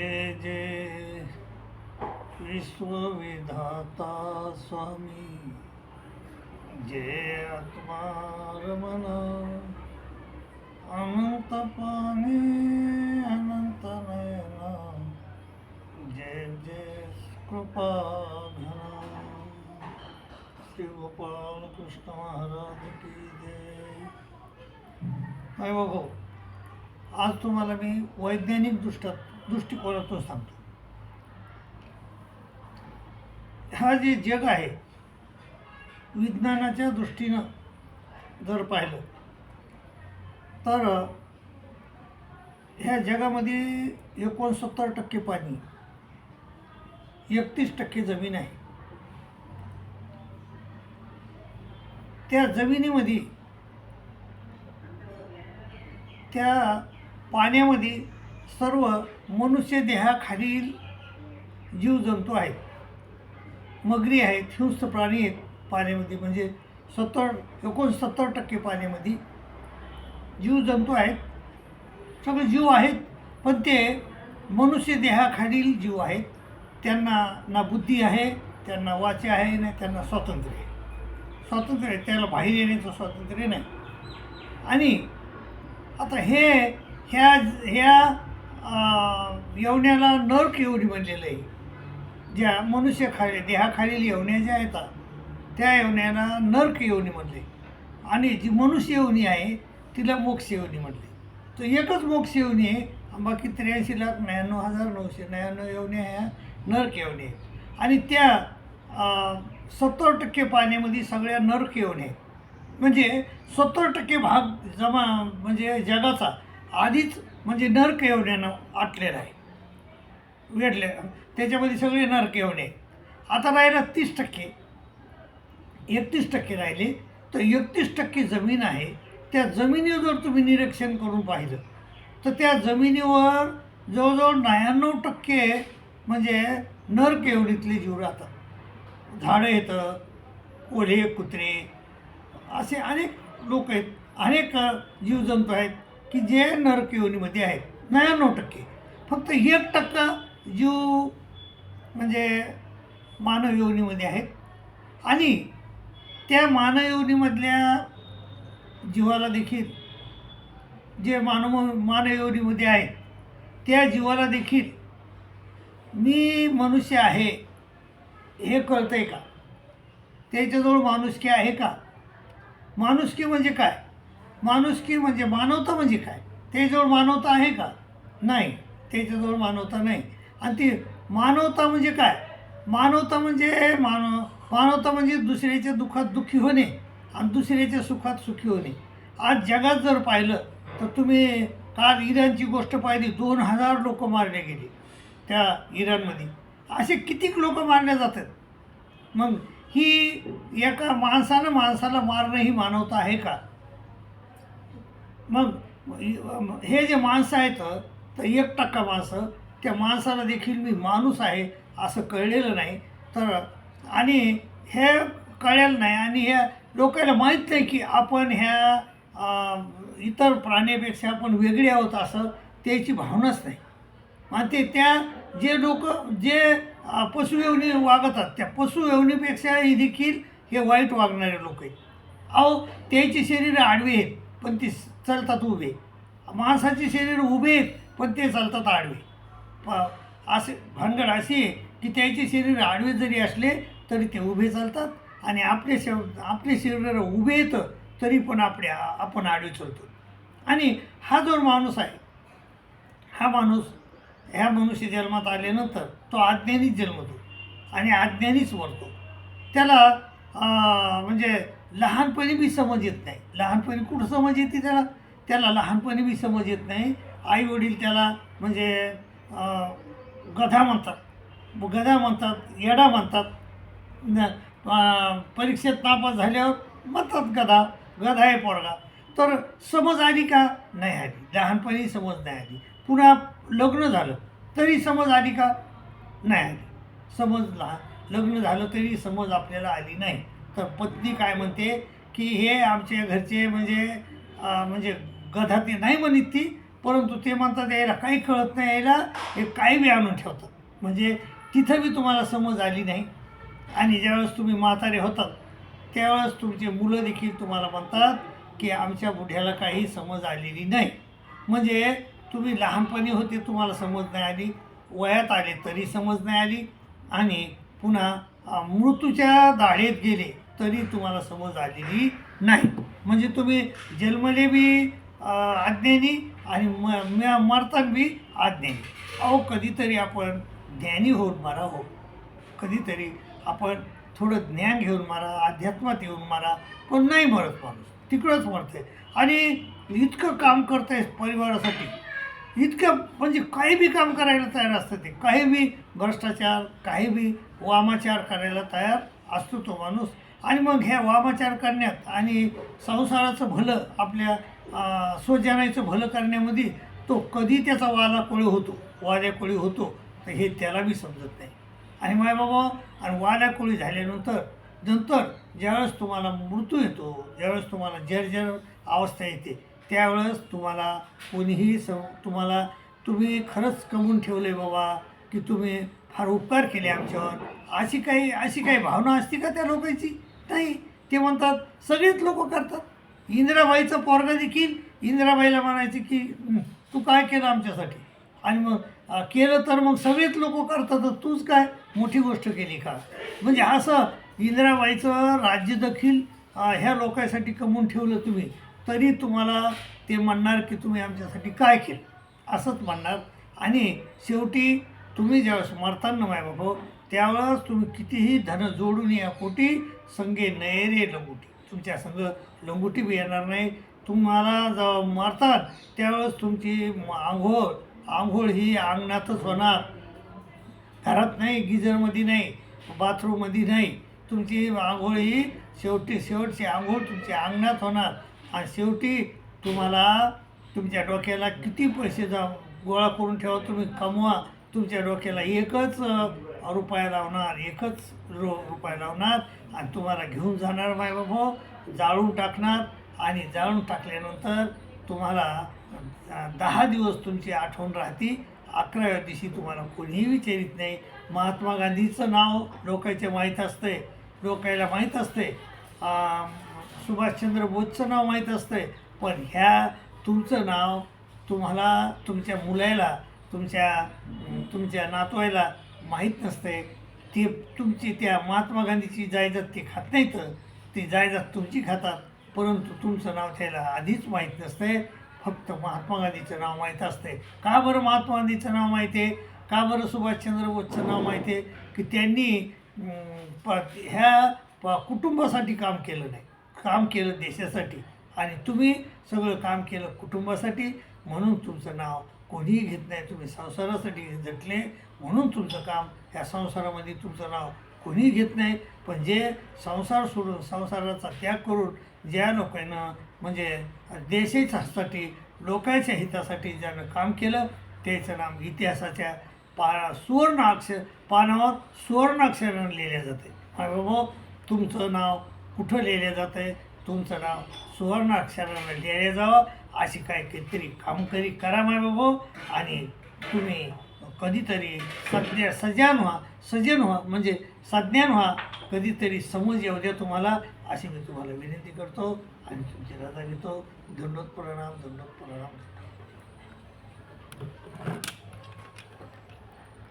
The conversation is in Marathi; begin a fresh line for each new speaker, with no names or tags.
जय जय। विश्वविधाता स्वामी। जय आत्मा रमण अनंत पाणी अनंत नयना। जय जय कृपा घना श्री गोपाल कृष्ण महाराज की जय। नाही बघू आज तुम्हाला मी वैज्ञानिक दृष्ट्या दृष्टिकोनातून सांगतो. हा जे जग आहे विज्ञानाच्या दृष्टीनं जर पाहिलं तर ह्या जगामध्ये एकोणसत्तर टक्के पाणी एकतीस टक्के जमीन आहे. त्या जमिनीमध्ये त्या पाण्यामध्ये सर्व मनुष्य देहाखालील जीवजंतू आहेत. मगरी आहेत हिंस्र प्राणी आहेत पाण्यामध्ये. म्हणजे सत्तर एकोणसत्तर टक्के पाण्यामध्ये जीवजंतू आहेत. सगळे जीव आहेत पण ते मनुष्य देहाखालील जीव आहेत. त्यांना ना बुद्धी आहे त्यांना वाचे आहे ना त्यांना स्वातंत्र्य आहे. स्वातंत्र्य आहे त्याला बाहेर येण्याचं स्वातंत्र्य नाही. आणि आता हे ह्या ह्या यवण्याला नर्क येवणी म्हणलेलं आहे. ज्या मनुष्य खाली देहाखालील येवण्या ज्या आहेत त्या येवण्याला नर्क येवणी म्हणले. आणि जी मनुष्य येवणी आहे तिला मोक्ष येवणी म्हणले. तर एकच मोक्ष येवणी आहे बाकी त्र्याऐंशी लाख नव्याण्णव हजार नऊशे नव्याण्णव येवण्या ह्या नर्क येवणी आहेत आणि त्या सत्तर टक्के पाण्यामध्ये सगळ्या नर्क येवण्या आहेत. म्हणजे सत्तर टक्के भाग जमा म्हणजे जगाचा आधीच म्हणजे नरक येवण्यानं आटलेलं आहे. वेढले त्याच्यामध्ये सगळे नरक येवणे. आता राहिलं तीस टक्के. एकतीस टक्के राहिले तर एकतीस टक्के जमीन आहे. त्या जमिनीवर जर तुम्ही निरीक्षण करून पाहिलं तर त्या जमिनीवर जवळजवळ नव्याण्णव टक्के म्हणजे नर केवडीतले जीव राहतात. झाडं येतं ओढे कुत्रे असे अनेक लोक आहेत. अनेक जीवजंतू आहेत. की जे नरकिवनीमध्ये आहेत नव्याण्णव टक्के. फक्त एक टक्का जीव म्हणजे मानव योनीमध्ये आहेत. आणि त्या मानव योनीमधल्या जीवाला देखील जे मानव मानव योनीमध्ये आहेत त्या जीवाला देखील मी मनुष्य आहे हे कळतं आहे का? त्याच्याजवळ माणुसकी आहे का? माणुसकी म्हणजे काय? माणुसकी म्हणजे मानवता म्हणजे काय? त्याच्याजवळ मानवता आहे का? नाही. त्याच्याजवळ मानवता नाही. आणि ती मानवता म्हणजे काय? मानवता म्हणजे मानव मानवता म्हणजे दुसऱ्याच्या दुःखात दुःखी होणे आणि दुसऱ्याच्या सुखात सुखी होणे. आज जगात जर पाहिलं तर तुम्ही काल इराणची गोष्ट पाहिली दोन हजार लोक मारले गेले त्या इराणमध्ये. असे कितीक लोक मारले जातात? मग ही एका माणसानं माणसाला मारणं ही मानवता आहे का? मग हे जे माणसं आहेत तर एक टक्का माणसं त्या माणसाला देखील मी माणूस आहे असं कळलेलं नाही. तर आणि हे कळेल नाही आणि ह्या लोकांना माहीत नाही की आपण ह्या इतर प्राण्यापेक्षा आपण वेगळे आहोत असं त्याची भावनाच नाही. आणि ते त्या जे लोक जे अं, पशुवेवणी वागतात त्या पशुवेवणीपेक्षा देखील हे वाईट वागणारे लोक आहेत. अहो त्याची शरीर आडवी आहेत. पण ती चालतात उभे. माणसाचे शरीर उभे आहेत पण ते चालतात आडवे. प असे भानगड अशी आहे की त्याचे शरीर आडवे जरी असले तरी ते उभे चालतात आणि आपले श आपले शरीर उभे येतं तरी पण आपले आपण आडवे चालतो. आणि हा जो माणूस आहे हा माणूस ह्या मनुष्य जन्मात आल्यानंतर तो अज्ञानीच जन्मतो आणि अज्ञानीच मरतो. त्याला म्हणजे लहानपणी बी समज येत नाही. लहानपणी कुठं समज येते त्याला? त्याला लहानपणी बी समज येत नाही. आई वडील त्याला म्हणजे गधा म्हणतात. गधा म्हणतात येडा म्हणतात. न परीक्षेत नापास झाल्यावर म्हणतात गधा गधा आहे पोरगा. तर समज आली का? नाही आली. लहानपणी समज नाही आली. पुन्हा लग्न झालं तरी समज आली का? नाही आली. समज लहान लग्न झालं तरी समज आपल्याला आली नाही. तर पत्नी काय म्हणते की हे आमच्या घरचे म्हणजे म्हणजे गधा ते नाही म्हणत ती परंतु ते म्हणतात यायला काही कळत नाही यायला हे काही बी आणून ठेवतात. म्हणजे तिथं बी तुम्हाला समज आली नाही. आणि ज्यावेळेस तुम्ही म्हातारे होतात त्यावेळेस तुमचे मुलं देखील तुम्हाला म्हणतात की आमच्या बुढ्याला काही समज आलेली नाही. म्हणजे तुम्ही लहानपणी होते तुम्हाला समज नाही आली वयात आले तरी समज नाही आली. आणि पुन्हा मृत्यूच्या दाढेत गेले तरी तुम्हाला समज आलेली नाही. म्हणजे तुम्ही जन्मले बी आज्ञेनी आणि म म- बी आज्ञेनी. अहो कधीतरी आपण ज्ञानी होऊन मारा हो. कधीतरी आपण थोडं ज्ञान घेऊन मारा अध्यात्मात येऊन मारा पण नाही मरत माणूस. तिकडंच मरते आणि इतकं काम करतायस परिवारासाठी. इतकं म्हणजे काही बी काम करायला तयार असतं ते. काही बी भ्रष्टाचार काही बी वामाचार करायला तयार असतो तो माणूस. आणि मग ह्या वामाचार करण्यात आणि संसाराचं भलं आपल्या स्वजनाचं भलं करण्यामध्ये तो कधी त्याचा वाला कोळी होतो वाद्याकोळी होतो तर हे त्याला बी समजत नाही. आणि माय बाबा आणि वाल्या कोळी झाल्यानंतर नंतर ज्यावेळेस तुम्हाला मृत्यू येतो ज्यावेळेस तुम्हाला जर्जर अवस्था येते त्यावेळेस तुम्हाला कोणीही स तुम्हाला तुम्ही खरंच कमवून ठेवले बाबा. की तुम्ही फार उपकार केले आमच्यावर. अशी काही अशी काही भावना असते का त्या लोकांची? नाही. ते म्हणतात सगळेच लोक करतात. इंदिराबाईचं पोरगा देखील इंदिराबाईला म्हणायचे की तू काय केलं आमच्यासाठी? आणि मग केलं तर मग सगळेच लोक करतात. तर तूच काय मोठी गोष्ट केली का? म्हणजे असं इंदिराबाईचं राज्य देखील ह्या लोकांसाठी कमवून ठेवलं तुम्ही तरी तुम्हाला ते म्हणणार की तुम्ही आमच्यासाठी काय केलं? असंच म्हणणार. आणि शेवटी तुम्ही ज्यावेळेस मरताना माय बाबा हो, त्यावेळेस तुम्ही कितीही धन जोडून या कोटी संगे नयरे लंगुटी. तुमच्या संग लंगुटी बी येणार नाही. तुम्हाला जेव्हा मारतात त्यावेळेस तुमची आंघोळ आंघोळ ही अंगणातच होणार. घरात नाही गिझरमध्ये नाही बाथरूममध्ये नाही. तुमची आंघोळ ही शेवटी शेवटची आंघोळ तुमच्या अंगणात होणार. आणि शेवटी तुम्हाला तुमच्या डोक्याला किती पैसे जा गोळा करून ठेवा तुम्ही कमवा. तुमच्या डोक्याला एकच रुपाय रुपया लावणार एकच रो रुपया लावणार आणि तुम्हाला घेऊन जाणार माय बाबा जाळून टाकणार आणि जाळून टाकल्यानंतर तुम्हाला दहा दिवस तुमची आठवण राहते. अकराव्या दिवशी तुम्हाला कोणीही विचारित नाही. महात्मा गांधीचं नाव लोकांचे माहीत असते लोकायला माहीत असते सुभाषचंद्र बोसचं नाव माहीत असते पण ह्या तुमचं नाव तुम्हाला तुमच्या मुलाला तुमच्या तुमच्या नातवायला माहीत नसते. ते तुमची त्या महात्मा गांधीची जायदाद ते खात नाहीत. ती जायदाद तुमची खातात. परंतु तुमचं नाव त्याला आधीच माहीत नसते. फक्त महात्मा गांधीचं नाव माहीत असते. का बरं महात्मा गांधीचं नाव माहिती आहे? का बरं सुभाषचंद्र बोसचं नाव माहिती आहे? की त्यांनी प ह्या प कुटुंबासाठी काम केलं नाही. काम केलं देशासाठी. आणि तुम्ही सगळं काम केलं कुटुंबासाठी म्हणून तुमचं नाव कोणीही घेत नाही. तुम्ही संसारासाठी झटले म्हणून तुमचं काम या संसारामध्ये तुमचं नाव कोणीही घेत नाही. पण जे संसार सोडून संसाराचा त्याग करून ज्या लोकांना म्हणजे देशाच्यासाठी लोकांच्या हितासाठी ज्यानं काम केलं त्याचं नाम इतिहासाच्या पा सुवर्ण अक्षर पानावर सुवर्ण अक्षरानं लिहिले जाते. बाबा तुमचं नाव कुठं लिहिलं जातं आहे तुमचं नाव सुवर्ण अक्षरानं लिहिले जावं अशी काय काहीतरी कामकरी करा माय बाबू. आणि तुम्ही कधीतरी सज्ञ सज्ञान व्हा सज्जन व्हा म्हणजे सज्ञान व्हा कधीतरी समज येऊ द्या तुम्हाला अशी मी तुम्हाला विनंती करतो आणि तुमची रजा घेतो. दंडोत प्रणाम दंडोत प्रणाम